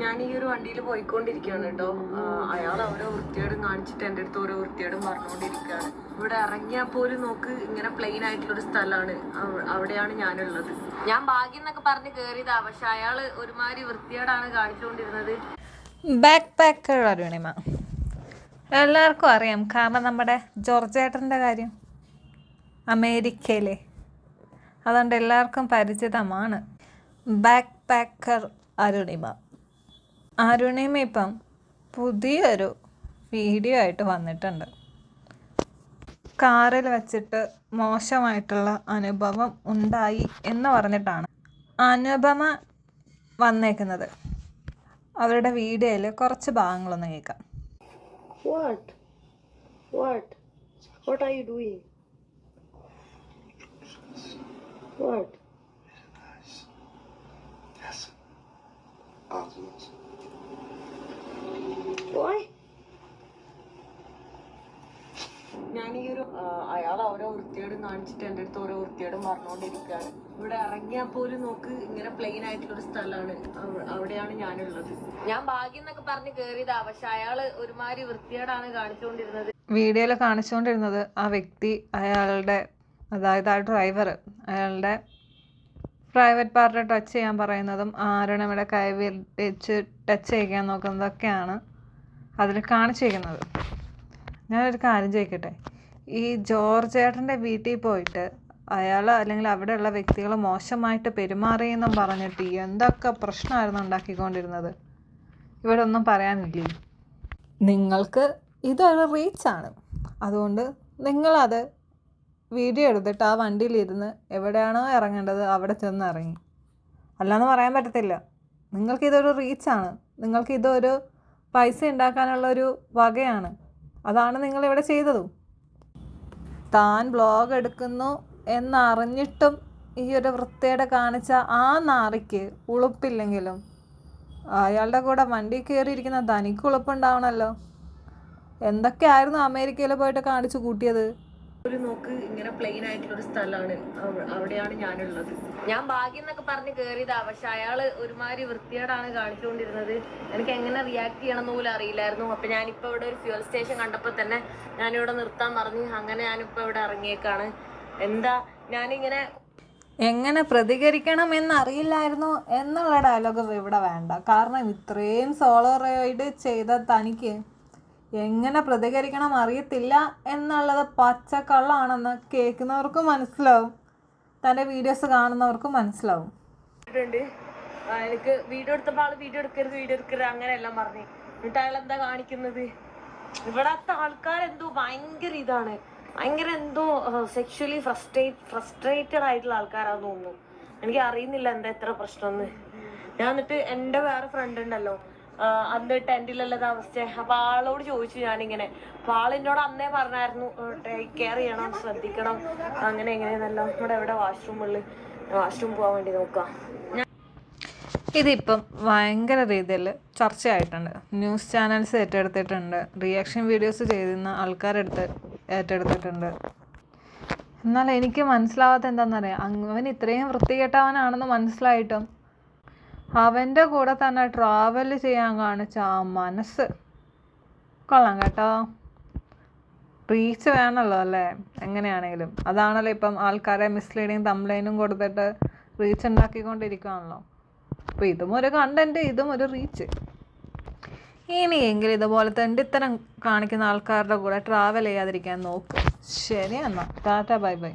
ഞാൻ ഈ ഒരു വണ്ടിയിൽ പോയിക്കൊണ്ടിരിക്കുകയാണ് കേട്ടോ. അയാൾ ഓരോ വൃത്തികേടും കാണിച്ചിട്ട് എന്റെ അടുത്ത് ഓരോ വൃത്തികേടും പറഞ്ഞുകൊണ്ടിരിക്കുകയാണ്. ഇവിടെ ഇറങ്ങിയാൽ പോലും നോക്ക് ഇങ്ങനെ പ്ലെയിൻ ആയിട്ടുള്ള ഒരു സ്ഥലമാണ് അവിടെയാണ് ഞാനുള്ളത്. ഞാൻ ഭാഗ്യം എന്നൊക്കെ പറഞ്ഞ് കയറിയതാ പക്ഷെ അയാൾ ഒരുമാതിരി വൃത്തികേടാണ് കാണിച്ചുകൊണ്ടിരുന്നത്. Backpacker Arunima. എല്ലാവർക്കും അറിയാം. കാരണം നമ്മുടെ ജോർജ് ഏട്ടന്റെ കാര്യം. അമേരിക്കയിലെ. അതുകൊണ്ട് എല്ലാവർക്കും പരിചിതമാണ്. ബാക്ക് പാക്കർ അരുണിമ അരുണിമ ഇപ്പം പുതിയൊരു വീഡിയോ ആയിട്ട് വന്നിട്ടുണ്ട് കാറിൽ വെച്ചിട്ട് മോശമായിട്ടുള്ള അനുഭവം ഉണ്ടായി എന്ന് പറഞ്ഞിട്ടാണ് അനുപമ വന്നേക്കുന്നത് അവരുടെ വീഡിയോയിൽ കുറച്ച് ഭാഗങ്ങളൊന്ന് കേൾക്കാം What? What? What are you doing? What? Ağzınız. Why? ഞാൻ ഈ ഒരു അയാൾ ഓരോ വൃത്തിയോടും കാണിച്ചിട്ട് എന്റെ അടുത്ത് ഓരോ വൃത്തിയോടും പറഞ്ഞുകൊണ്ടിരിക്കുകയാണ്. ഇവിടെ ഇറങ്ങിയാൽ പോലും നോക്ക് ഇങ്ങനെ പ്ലെയിൻ ആയിട്ടുള്ള ഒരു സ്ഥലമാണ് അവിടെയാണ് ഞാനുള്ളത്. ഞാൻ ഭാഗ്യം എന്നൊക്കെ പറഞ്ഞ് കയറിയതാ പക്ഷെ അയാൾ ഒരുമാതിരി വൃത്തിയോടാണ് കാണിച്ചുകൊണ്ടിരുന്നത്. വീഡിയോയിൽ കാണിച്ചുകൊണ്ടിരുന്നത് ആ വ്യക്തി അയാളുടെ അതായത് ആ ഡ്രൈവർ അയാളുടെ പ്രൈവറ്റ് പാർട്ട് ടച്ച് ചെയ്യാൻ പറയുന്നതും ആരണയുടെ കൈ വെച്ച് ടച്ച് ചെയ്യാൻ നോക്കുന്നതൊക്കെയാണ് അതിൽ കാണിച്ചിരിക്കുന്നത്. ഞാനൊരു കാര്യം ചോദിക്കട്ടെ? ഈ ജോർജ് ഏട്ടന്റെ വീട്ടിൽ പോയിട്ട് അയാൾ അല്ലെങ്കിൽ അവിടെയുള്ള വ്യക്തികൾ മോശമായിട്ട് പെരുമാറിയെന്നും പറഞ്ഞിട്ട് എന്തൊക്കെ പ്രശ്നമായിരുന്നു ഉണ്ടാക്കിക്കൊണ്ടിരുന്നത്? ഇവിടെ ഒന്നും പറയാനില്ലേ? നിങ്ങൾക്ക് ഇതൊരു റീച്ചാണ് അതുകൊണ്ട് നിങ്ങളത് വീഡിയോ എടുത്തിട്ട് ആ വണ്ടിയിലിരുന്ന് എവിടെയാണോ ഇറങ്ങേണ്ടത് അവിടെ ചെന്ന് ഇറങ്ങി അല്ലാന്ന് പറയാൻ പറ്റത്തില്ല. നിങ്ങൾക്കിതൊരു റീച്ചാണ്. നിങ്ങൾക്കിതൊരു പൈസ ഉണ്ടാക്കാനുള്ള ഒരു വകയാണ്. അതാണ് നിങ്ങളിവിടെ ചെയ്തതും. താൻ ബ്ലോഗ് എടുക്കുന്നു എന്നറിഞ്ഞിട്ടും ഈ ഒരു വൃത്തിയുടെ കാണിച്ച ആ നാറിക്ക് ഉളുപ്പില്ലെങ്കിലും അയാളുടെ കൂടെ വണ്ടി കയറിയിരിക്കുന്ന തനിക്ക് ഉളുപ്പുണ്ടാവണമല്ലോ എന്തൊക്കെയായിരുന്നു അമേരിക്കയിൽ പോയിട്ട് കാണിച്ചു കൂട്ടിയത്? ഒരു നോക്ക് ഇങ്ങനെ പ്ലെയിൻ ആയിട്ടുള്ള ഒരു സ്ഥലമാണ് അവിടെയാണ് ഞാനുള്ളത്. ഞാൻ ഭാഗ്യം എന്നൊക്കെ പറഞ്ഞ് കയറിയതാ പക്ഷെ അയാൾ ഒരുമാതിരി വൃത്തിയോടാണ് കാണിച്ചുകൊണ്ടിരുന്നത്. എനിക്ക് എങ്ങനെ റിയാക്ട് ചെയ്യണം എന്ന് പോലും അറിയില്ലായിരുന്നു. അപ്പൊ ഞാനിപ്പോ ഇവിടെ ഒരു ഫ്യൂൽ സ്റ്റേഷൻ കണ്ടപ്പോൾ തന്നെ ഞാനിവിടെ നിർത്താൻ പറഞ്ഞു അങ്ങനെ ഞാനിപ്പോ ഇവിടെ ഇറങ്ങിയേക്കാണ്. എന്താ ഞാനിങ്ങനെ എങ്ങനെ പ്രതികരിക്കണം എന്നറിയില്ലായിരുന്നു എന്നുള്ള ഡയലോഗ് ഇവിടെ വേണ്ട. കാരണം ഇത്രയും സോളോ റൈഡ് ചെയ്ത തനിക്ക് എങ്ങനെ പ്രതികരിക്കണം അറിയത്തില്ല എന്നുള്ളത് പച്ചക്കള്ളാണെന്ന് കേൾക്കുന്നവർക്കും മനസ്സിലാവും. തന്റെ വീഡിയോസ് കാണുന്നവർക്കും മനസ്സിലാവും. എനിക്ക് വീഡിയോ എടുത്തപ്പോൾ ആൾ വീഡിയോ എടുക്കരുത് വീഡിയോ എടുക്കരുത് അങ്ങനെയെല്ലാം പറഞ്ഞു. എന്നിട്ട് അയാൾ എന്താ കാണിക്കുന്നത്? ഇവിടത്തെ ആൾക്കാരെന്തോ ഭയങ്കര ഇതാണ്. ഭയങ്കര എന്തോ സെക്ഷലി ഫ്രസ്ട്രേറ്റ് ഫ്രസ്ട്രേറ്റഡ് ആയിട്ടുള്ള ആൾക്കാരാന്ന് തോന്നുന്നു. എനിക്ക് അറിയുന്നില്ല എന്താ എത്ര പ്രശ്നം എന്ന് ഞാൻ എന്നിട്ട് എന്റെ വേറെ ഫ്രണ്ട് ഉണ്ടല്ലോ. അന്ന് ടെന്റിലല്ലേ താമസിച്ചേ അപ്പൊ ആളോട് ചോദിച്ചു ഞാനിങ്ങനെ. അപ്പൊ ആൾ എന്നോട് അന്നേ പറഞ്ഞായിരുന്നു ടേക്ക് കെയർ ചെയ്യണം ശ്രദ്ധിക്കണം. അങ്ങനെ എങ്ങനെയെന്നല്ല നമ്മുടെ എവിടെ വാഷ്റൂമുള്ളിൽ വാഷ്റൂം പോകാൻ വേണ്ടി നോക്കാം. ഇതിപ്പം ഭയങ്കര രീതിയിൽ ചർച്ചയായിട്ടുണ്ട്. ന്യൂസ് ചാനൽസ് ഏറ്റെടുത്തിട്ടുണ്ട്. റിയാക്ഷൻ വീഡിയോസ് ചെയ്യുന്ന ആൾക്കാരെടുത്ത് ഏറ്റെടുത്തിട്ടുണ്ട്. എന്നാൽ എനിക്ക് മനസ്സിലാവാത്ത എന്താണെന്നറിയാം അവൻ ഇത്രയും വൃത്തികെട്ടവനാണെന്ന് മനസ്സിലായിട്ടും അവന്റെ കൂടെ തന്നെ ട്രാവൽ ചെയ്യാൻ കാണിച്ച ആ മനസ്സ്. കൊള്ളാം കേട്ടോ. റീച്ച് വേണമല്ലോ അല്ലേ? എങ്ങനെയാണെങ്കിലും അതാണല്ലോ ഇപ്പം ആൾക്കാരെ മിസ്ലീഡിങ് കംപ്ലൈന്റും കൊടുത്തിട്ട് റീച്ച് ഉണ്ടാക്കിക്കൊണ്ടിരിക്കുകയാണല്ലോ. അപ്പോൾ ഇതും ഒരു കണ്ടന്റ് ഇതും ഒരു റീച്ച് ഇനിയെങ്കിലും ഇതുപോലെ തെണ്ടിത്തരം കാണിക്കുന്ന ആൾക്കാരുടെ കൂടെ ട്രാവൽ ചെയ്യാതിരിക്കാൻ നോക്ക്. ശരി എന്നാൽ ടാറ്റ ബൈ ബൈ.